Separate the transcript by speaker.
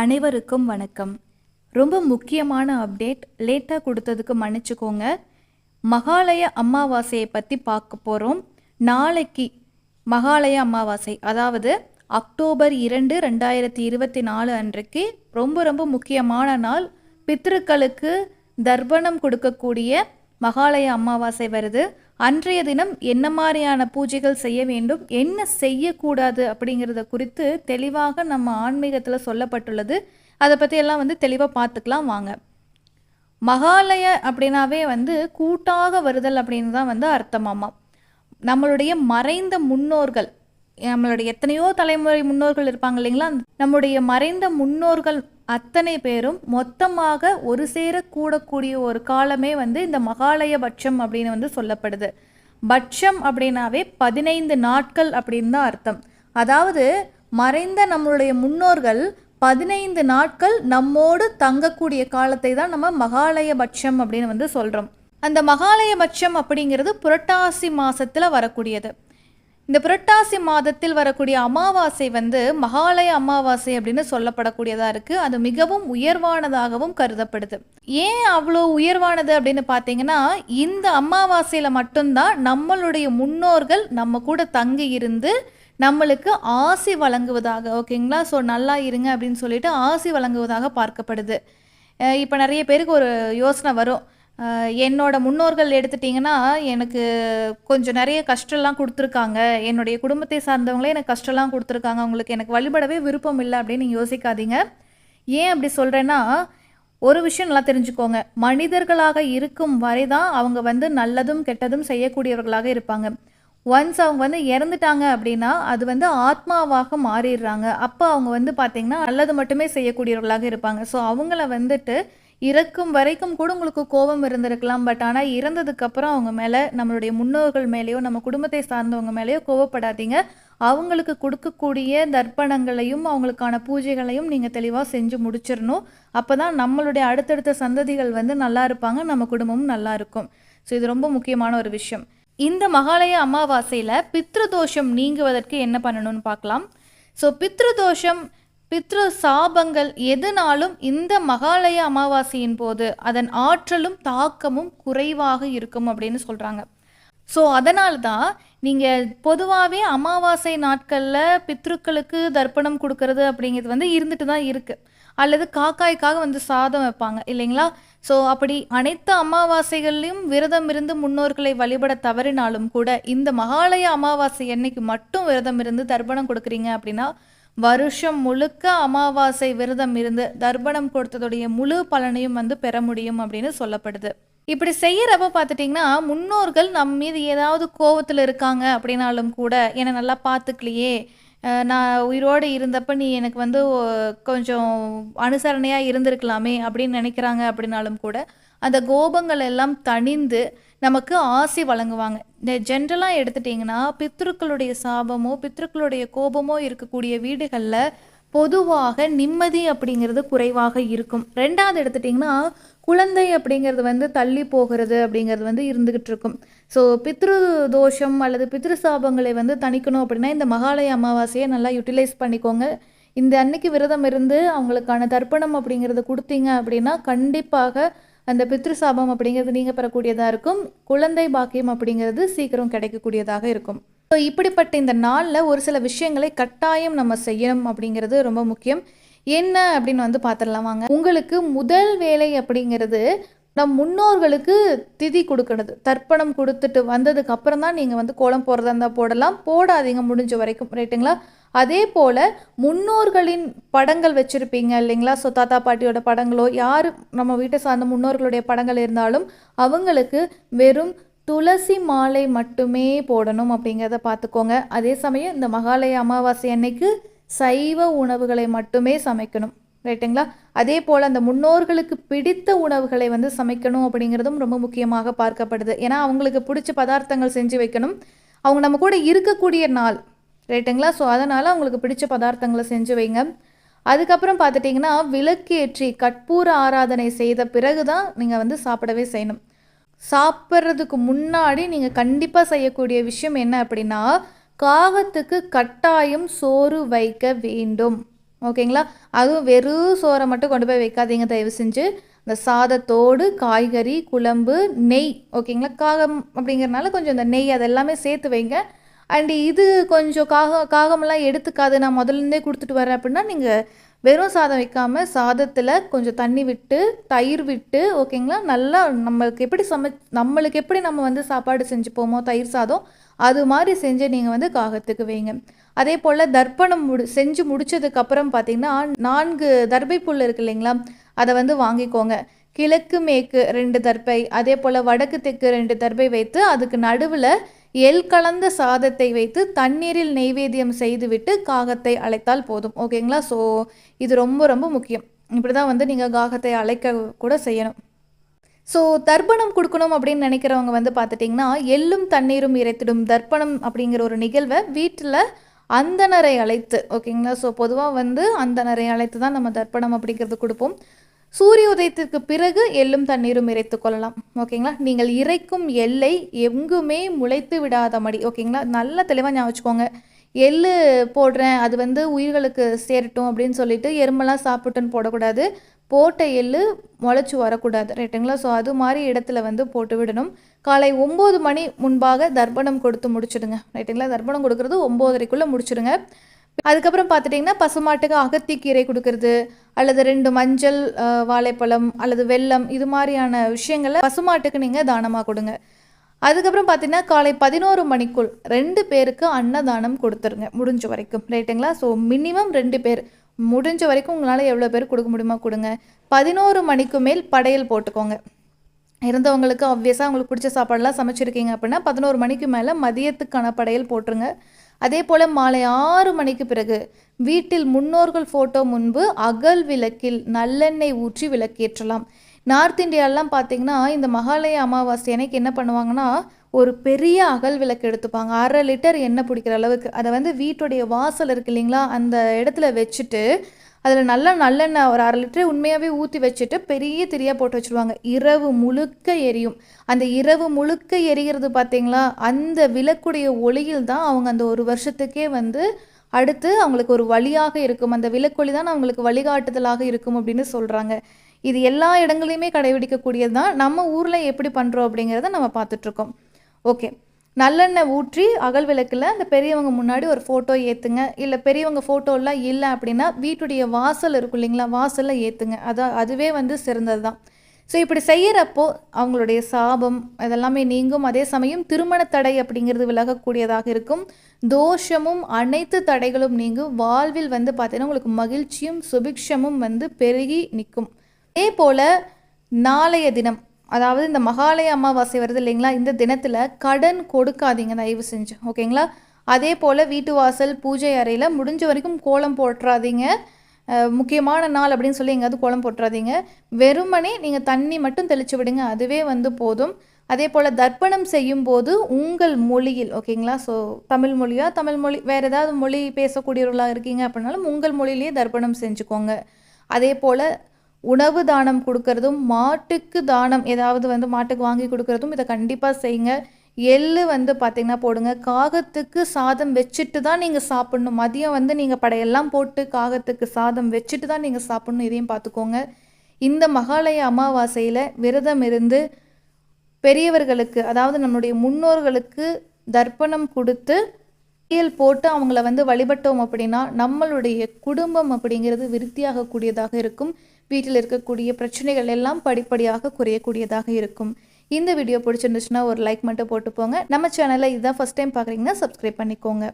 Speaker 1: அனைவருக்கும் வணக்கம். ரொம்ப முக்கியமான அப்டேட் லேட்டாக கொடுத்ததுக்கு மன்னிச்சுக்கோங்க. மகாலய அமாவாசையை பற்றி பார்க்க போகிறோம் நாளைக்கு மகாலய அமாவாசை அதாவது அக்டோபர் இரண்டு ரெண்டாயிரத்தி இருபத்தி நாலு அன்றைக்கு ரொம்ப ரொம்ப முக்கியமான நாள். பித்ருக்களுக்கு தர்ப்பணம் கொடுக்கக்கூடிய மகாலய அமாவாசை வருது. அன்றைய தினம் என்ன மாதிரியான பூஜைகள் செய்ய வேண்டும் என்ன செய்யக்கூடாது அப்படிங்கிறத குறித்து தெளிவாக நம்ம ஆன்மீகத்தில் சொல்லப்பட்டுள்ளது. அதை பற்றியெல்லாம் வந்து தெளிவாக பார்த்துக்கலாம் வாங்க. மகாலய அப்படின்னாவே வந்து கூட்டாக வருதல் அப்படின்னு தான் வந்து அர்த்தமாமா நம்மளுடைய மறைந்த முன்னோர்கள் நம்மளுடைய எத்தனையோ தலைமுறை முன்னோர்கள் இருப்பாங்க இல்லைங்களா? நம்முடைய மறைந்த முன்னோர்கள் அத்தனை பேரும் மொத்தமாக ஒரு சேர கூடக்கூடிய ஒரு காலமே வந்து இந்த மகாலய பட்சம் அப்படின்னு வந்து சொல்லப்படுது. பட்சம் அப்படின்னாவே பதினைந்து நாட்கள் அப்படின்னு தான் அர்த்தம். அதாவது மறைந்த நம்மளுடைய முன்னோர்கள் பதினைந்து நாட்கள் நம்மோடு தங்கக்கூடிய காலத்தை தான் நம்ம மகாலய பட்சம் அப்படின்னு வந்து சொல்கிறோம் அந்த மகாலய பட்சம் அப்படிங்கிறது புரட்டாசி மாதத்தில் வரக்கூடியது. இந்த புரட்டாசி மாதத்தில் வரக்கூடிய அமாவாசை வந்து மகாலய அமாவாசை அப்படின்னு சொல்லப்படக்கூடியதாக இருக்குது அது மிகவும் உயர்வானதாகவும் கருதப்படுது. ஏன் அவ்வளோ உயர்வானது அப்படின்னு பார்த்தீங்கன்னா இந்த அமாவாசையில் மட்டும்தான் நம்மளுடைய முன்னோர்கள் நம்ம கூட தங்கி இருந்து நம்மளுக்கு ஆசி வழங்குவதாக ஓகேங்களா? ஸோ நல்லா இருங்க அப்படின்னு சொல்லிட்டு ஆசி வழங்குவதாக பார்க்கப்படுது. இப்போ நிறைய பேருக்கு ஒரு யோசனை வரும். என்னோட முன்னோர்கள் எடுத்துட்டிங்கன்னா எனக்கு கொஞ்சம் நிறைய கஷ்டம்லாம் கொடுத்துருக்காங்க. என்னுடைய குடும்பத்தை சார்ந்தவங்களே எனக்கு கஷ்டம்லாம் கொடுத்துருக்காங்க. அவங்களுக்கு எனக்கு வழிபடவே விருப்பம் இல்லை அப்படின்னு நீங்கள் யோசிக்காதீங்க. ஏன் அப்படி சொல்கிறேன்னா ஒரு விஷயம் நல்லா தெரிஞ்சுக்கோங்க. மனிதர்களாக இருக்கும் வரை தான் அவங்க வந்து நல்லதும் கெட்டதும் செய்யக்கூடியவர்களாக இருப்பாங்க. ஒன்ஸ் அவங்க வந்து இறந்துட்டாங்க அப்படின்னா அது வந்து ஆத்மாவாக மாறிடுறாங்க. அப்போ அவங்க வந்து பார்த்திங்கன்னா நல்லது மட்டுமே செய்யக்கூடியவர்களாக இருப்பாங்க. ஸோ அவங்கள வந்துட்டு இறக்கும் வரைக்கும் கூட உங்களுக்கு கோபம் இருந்திருக்கலாம். பட் ஆனால் இறந்ததுக்கப்புறம் அவங்க மேலே நம்மளுடைய முன்னோர்கள் மேலேயோ நம்ம குடும்பத்தை சார்ந்தவங்க மேலேயோ கோவப்படாதீங்க அவங்களுக்கு கொடுக்கக்கூடிய தர்ப்பணங்களையும் அவங்களுக்கான பூஜைகளையும் நீங்கள் தெளிவாக செஞ்சு முடிச்சிடணும். அப்போ தான் நம்மளுடைய அடுத்தடுத்த சந்ததிகள் வந்து நல்லா இருப்பாங்க நம்ம குடும்பமும் நல்லா இருக்கும். ஸோ இது ரொம்ப முக்கியமான ஒரு விஷயம். இந்த மகாலய அமாவாசையில் பித்ருதோஷம் நீங்குவதற்கு என்ன பண்ணணும்னு பார்க்கலாம். ஸோ பித்ருதோஷம் பித்ரு சாபங்கள் எதுனாலும் இந்த மகாலய அமாவாசையின் போது அதன் ஆற்றலும் தாக்கமும் குறைவாக இருக்கும் அப்படின்னு சொல்கிறாங்க ஸோ அதனால தான் நீங்கள் பொதுவாகவே அமாவாசை நாட்களில் பித்ருக்களுக்கு தர்ப்பணம் கொடுக்கறது அப்படிங்கிறது வந்து இருந்துட்டு தான் இருக்குது அல்லது காக்காய்க்காக வந்து சாதம் வைப்பாங்க இல்லைங்களா? ஸோ அப்படி அனைத்து அமாவாசைகள்லையும் விரதம் இருந்து முன்னோர்களை வழிபட தவறினாலும் கூட இந்த மகாலய அமாவாசை அன்னைக்கு மட்டும் விரதம் இருந்து தர்ப்பணம் கொடுக்குறீங்க அப்படின்னா வருஷம் முழுக்க அமாவாசை விரதம் இருந்து தர்ப்பணம் கொடுத்ததுடைய முழு பலனையும் வந்து பெற முடியும் அப்படின்னு சொல்லப்படுது. இப்படி செய்யறப்ப பார்த்துட்டிங்கன்னா முன்னோர்கள் நம் மீது ஏதாவது கோவத்தில் இருக்காங்க அப்படின்னாலும் கூட என்னை நல்லா பார்த்துக்கலையே. நான் உயிரோடு இருந்தப்ப நீ எனக்கு வந்து கொஞ்சம் அனுசரணையாக இருந்திருக்கலாமே அப்படின்னு நினைக்கிறாங்க அப்படின்னாலும் கூட அந்த கோபங்கள் எல்லாம் தணிந்து நமக்கு ஆசி வழங்குவாங்க. இந்த ஜென்ரலாக எடுத்துட்டிங்கன்னா பித்ருக்களுடைய சாபமோ பித்ருக்களுடைய கோபமோ இருக்கக்கூடிய வீடுகளில் பொதுவாக நிம்மதி அப்படிங்கிறது குறைவாக இருக்கும். ரெண்டாவது எடுத்துட்டிங்கன்னா குழந்தை அப்படிங்கிறது வந்து தள்ளி போகிறது அப்படிங்கிறது வந்து இருந்துகிட்டு இருக்கும். ஸோ பித்ரு தோஷம் அல்லது பித்ரு சாபங்களை வந்து தணிக்கணும் அப்படின்னா இந்த மகாலய அமாவாசையை நல்லா யூட்டிலைஸ் பண்ணிக்கோங்க. இந்த அன்னைக்கு விரதம் இருந்து அவங்களுக்கான தர்ப்பணம் அப்படிங்கிறத கொடுத்தீங்க அப்படின்னா கண்டிப்பாக அந்த பித்ரு சாபம் அப்படிங்கிறது நீங்கள் பெறக்கூடியதாக இருக்கும். குழந்தை பாக்கியம் அப்படிங்கிறது சீக்கிரம் கிடைக்கக்கூடியதாக இருக்கும். ஸோ இப்படிப்பட்ட இந்த நாளில் ஒரு சில விஷயங்களை கட்டாயம் நம்ம செய்யணும் அப்படிங்கிறது ரொம்ப முக்கியம். என்ன அப்படின்னு வந்து பார்த்துடலாம் வாங்க. உங்களுக்கு முதல் வேலை அப்படிங்கிறது நம் முன்னோர்களுக்கு திதி கொடுக்கறது. தர்ப்பணம் கொடுத்துட்டு வந்ததுக்கு அப்புறம் தான் நீங்கள் வந்து கோலம் போடுறதா இருந்தால் போடலாம். போடாதீங்க முடிஞ்ச வரைக்கும். ரைட்டுங்களா அதே போல் முன்னோர்களின் படங்கள் வச்சுருப்பீங்க இல்லைங்களா? ஸோ தாத்தா பாட்டியோட படங்களோ யார் நம்ம வீட்டை சார்ந்த முன்னோர்களுடைய படங்கள் இருந்தாலும் அவங்களுக்கு வெறும் துளசி மாலை மட்டுமே போடணும் அப்படிங்கிறத பார்த்துக்கோங்க. அதே சமயம் இந்த மகாலய அமாவாசை அன்னைக்கு சைவ உணவுகளை மட்டுமே சமைக்கணும். ரைட்டுங்களா அதே போல் அந்த முன்னோர்களுக்கு பிடித்த உணவுகளை வந்து சமைக்கணும் அப்படிங்கிறதும் ரொம்ப முக்கியமாக பார்க்கப்படுது. ஏன்னா அவங்களுக்கு பிடிச்ச பதார்த்தங்கள் செஞ்சு வைக்கணும். அவங்க நம்ம கூட இருக்கக்கூடிய நாள் ரைட்டுங்களா ஸோ அதனால் அவங்களுக்கு பிடிச்ச பதார்த்தங்களை செஞ்சு வைங்க. அதுக்கப்புறம் பார்த்துட்டிங்கன்னா விளக்கேற்றி கற்பூர ஆராதனை செய்த பிறகு தான் நீங்கள் வந்து சாப்பிடவே செய்யணும். சாப்பிட்றதுக்கு முன்னாடி நீங்கள் கண்டிப்பாக செய்யக்கூடிய விஷயம் என்ன அப்படின்னா காகத்துக்கு கட்டாயம் சோறு வைக்க வேண்டும். ஓகேங்களா? அதுவும் வெறும் சோறை மட்டும் கொண்டு போய் வைக்காதீங்க தயவு செஞ்சு. இந்த சாதத்தோடு காய்கறி குழம்பு நெய் ஓகேங்களா? காகம் அப்படிங்கிறனால கொஞ்சம் இந்த நெய் அதெல்லாமே சேர்த்து வைங்க. அண்ட் இது கொஞ்சம் காகம் காகமெல்லாம் எடுத்துக்காது நான் முதல்ல இருந்தே கொடுத்துட்டு வரேன் அப்படின்னா நீங்கள் வெறும் சாதம் வைக்காமல் சாதத்தில் கொஞ்சம் தண்ணி விட்டு தயிர் விட்டு ஓகேங்களா நல்லா நம்மளுக்கு எப்படி சமை நம்மளுக்கு எப்படி நம்ம வந்து சாப்பாடு செஞ்சுப்போமோ தயிர் சாதம் அது மாதிரி செஞ்சு நீங்கள் வந்து காகத்துக்கு வைங்க. அதே போல் தர்ப்பணம் முடி செஞ்சு முடிச்சதுக்கப்புறம் பார்த்தீங்கன்னா நான்கு தர்பை புல் இருக்கு இல்லைங்களா? அதை வந்து வாங்கிக்கோங்க. கிழக்கு மேற்கு ரெண்டு தர்பை அதே போல் வடக்கு தெற்கு ரெண்டு தர்பை வைத்து அதுக்கு நடுவில் எல் கலந்த சாதத்தை வைத்து தண்ணீரில் நெய்வேத்தியம் செய்துவிட்டு காகத்தை அழைத்தால் போதும். ஓகேங்களா ஸோ இது ரொம்ப ரொம்ப முக்கியம். இப்படி தான் வந்து நீங்கள் காகத்தை அழைக்க கூட செய்யணும். ஸோ தர்ப்பணம் கொடுக்கணும் அப்படின்னு நினைக்கிறவங்க வந்து பார்த்துட்டிங்கன்னா எள்ளும் தண்ணீரும் இறைத்திடும் தர்ப்பணம் அப்படிங்கிற ஒரு நிகழ்வை வீட்டில் அந்தனரை அழைத்து ஓகேங்களா ஸோ பொதுவாக வந்து அந்தனரை அழைத்து தான் நம்ம தர்ப்பணம் அப்படிங்கிறது கொடுப்போம். சூரிய உதயத்திற்கு பிறகு எள்ளும் தண்ணீரும் இறைத்து கொள்ளலாம். ஓகேங்களா? நீங்கள் இறைக்கும் எல்லை எங்குமே முளைத்து விடாத மடி ஓகேங்களா? நல்ல தெளிவாக ஞாபகம் வச்சுக்கோங்க. எள்ளு போடுறேன் அது வந்து உயிர்களுக்கு சேரட்டும் அப்படின்னு சொல்லிட்டு எறும்பெல்லாம் சாப்பிட்டுன்னு போடக்கூடாது. போட்ட எள்ளு முளைச்சி வரக்கூடாது ரைட்டுங்களா? ஸோ அது மாதிரி இடத்துல வந்து போட்டு விடணும். காலை ஒம்பது மணி முன்பாக தர்ப்பணம் கொடுத்து முடிச்சிடுங்க. ரைட்டுங்களா? தர்ப்பணம் கொடுக்கறது ஒம்போதரைக்குள்ளே முடிச்சிடுங்க. அதுக்கப்புறம் பார்த்துட்டிங்கன்னா பசுமாட்டுக்கு அகத்திக்கீரை கொடுக்கறது அல்லது ரெண்டு மஞ்சள் வாழைப்பழம் அல்லது வெல்லம் இது மாதிரியான விஷயங்களை பசுமாட்டுக்கு நீங்கள் தானமாக கொடுங்க. அதுக்கப்புறம் பார்த்தீங்கன்னா காலை பதினோரு மணிக்குள் ரெண்டு பேருக்கு அன்னதானம் கொடுத்துருங்க முடிஞ்ச வரைக்கும். ரைட்டுங்களா? ஸோ மினிமம் ரெண்டு பேர். முடிஞ்ச வரைக்கும் உங்களால் எவ்வளோ பேர் கொடுக்க முடியுமா கொடுங்க. பதினோரு மணிக்கு மேல் படையல் போட்டுக்கோங்க. இருந்தவங்களுக்கு ஆப்வியஸாக உங்களுக்கு பிடிச்ச சாப்பாடெல்லாம் சமைச்சிருக்கீங்க அப்படின்னா பதினோரு மணிக்கு மேலே மதியத்துக்கான படையல் போட்டுருங்க. அதே போல் மாலை ஆறு மணிக்கு பிறகு வீட்டில் முன்னோர்கள் ஃபோட்டோ முன்பு அகல் விளக்கில் நல்லெண்ணெய் ஊற்றி விளக்கேற்றலாம். நார்த் இந்தியாலெலாம் பார்த்தீங்கன்னா இந்த மகாலய அமாவாசை அன்னைக்கு என்ன பண்ணுவாங்கன்னா ஒரு பெரிய அகல் விளக்கு எடுத்துப்பாங்க. அரை லிட்டர் எண்ணெய் பிடிக்கிற அளவுக்கு. அதை வந்து வீட்டுடைய வாசல் இருக்கு இல்லைங்களா அந்த இடத்துல வச்சுட்டு அதில் நல்லா நல்லெண்ணெய் ஒரு அரை லிட்டர் உண்மையாகவே ஊற்றி வச்சுட்டு பெரிய திரியாக போட்டு வச்சுருவாங்க. இரவு முழுக்க எரியும். அந்த இரவு முழுக்க எரிகிறது பார்த்தீங்களா அந்த விளக்குடைய ஒளியில் தான் அவங்க அந்த ஒரு வருஷத்துக்கே வந்து அடுத்து அவங்களுக்கு ஒரு வழியாக இருக்கும். அந்த விளக்கொலி தான் அவங்களுக்கு வழிகாட்டுதலாக இருக்கும் அப்படின்னு சொல்கிறாங்க இது எல்லா இடங்களையுமே கடைபிடிக்கக்கூடியது தான் நம்ம ஊரில் எப்படி பண்ணுறோம் அப்படிங்கிறத நம்ம பார்த்துட்ருக்கோம் ஓகே. நல்லெண்ணெய் ஊற்றி அகல் விளக்கில் அந்த பெரியவங்க முன்னாடி ஒரு ஃபோட்டோ ஏற்றுங்க இல்லை பெரியவங்க ஃபோட்டோலாம் இல்லை அப்படின்னா வீட்டுடைய வாசல் இருக்கும் இல்லைங்களா? வாசலில் ஏற்றுங்க அதான் அதுவே வந்து சிறந்தது தான் ஸோ இப்படி செய்கிறப்போ அவங்களுடைய சாபம் அதெல்லாமே நீங்கும். அதே சமயம் திருமண தடை அப்படிங்கிறது விலகக்கூடியதாக இருக்கும். தோஷமும் அனைத்து தடைகளும் நீங்கும். வாழ்வில் வந்து பார்த்தீங்கன்னா உங்களுக்கு மகிழ்ச்சியும் சுபிக்ஷமும் வந்து பெருகி நிற்கும். அதே போல் நாளைய தினம் அதாவது இந்த மகாலய அமாவாசை வருது இல்லைங்களா? இந்த தினத்தில் கடன் கொடுக்காதீங்க தயவு செஞ்சு. ஓகேங்களா? அதே போல் வீட்டு வாசல் பூஜை அறையில் முடிஞ்ச வரைக்கும் கோலம் போட்டுறாதீங்க முக்கியமான நாள் அப்படின்னு சொல்லி எங்கேயாவது கோலம் போட்டுறாதீங்க வெறுமனே நீங்கள் தண்ணி மட்டும் தெளித்து விடுங்க. அதுவே வந்து போதும். அதே போல் தர்ப்பணம் செய்யும்போது உங்கள் மொழியில் ஓகேங்களா? ஸோ தமிழ் மொழியா தமிழ் மொழி வேறு ஏதாவது மொழி பேசக்கூடியவர்களாக இருக்கீங்க அப்படின்னாலும் உங்கள் மொழியிலேயே தர்ப்பணம் செஞ்சுக்கோங்க. அதே போல் உணவு தானம் கொடுக்கறதும் மாட்டுக்கு தானம் ஏதாவது வந்து மாட்டுக்கு வாங்கி கொடுக்கறதும் இதை கண்டிப்பாக செய்யுங்க. எள்ளு வந்து பார்த்திங்கன்னா போடுங்க. காகத்துக்கு சாதம் வச்சுட்டு தான் நீங்கள் சாப்பிட்ணும். மதியம் வந்து நீங்கள் படையெல்லாம் போட்டு காகத்துக்கு சாதம் வச்சுட்டு தான் நீங்கள் சாப்பிட்ணும். இதையும் பார்த்துக்கோங்க இந்த மகாலய அமாவாசையில் விரதம் இருந்து பெரியவர்களுக்கு அதாவது நம்மளுடைய முன்னோர்களுக்கு தர்ப்பணம் கொடுத்து படையல் போட்டு அவங்கள வந்து வழிபட்டோம் அப்படின்னா நம்மளுடைய குடும்பம் அப்படிங்கிறது விருத்தியாகக்கூடியதாக இருக்கும். வீட்டில் இருக்கக்கூடிய பிரச்சனைகள் எல்லாம் படிப்படியாக குறையக்கூடியதாக இருக்கும். இந்த வீடியோ பிடிச்சிருந்துச்சுன்னா ஒரு லைக் மட்டும் போட்டு போங்க நம்ம சேனலை இதுதான் ஃபஸ்ட் டைம் பார்க்குறீங்கன்னா சப்ஸ்கிரைப் பண்ணிக்கோங்க.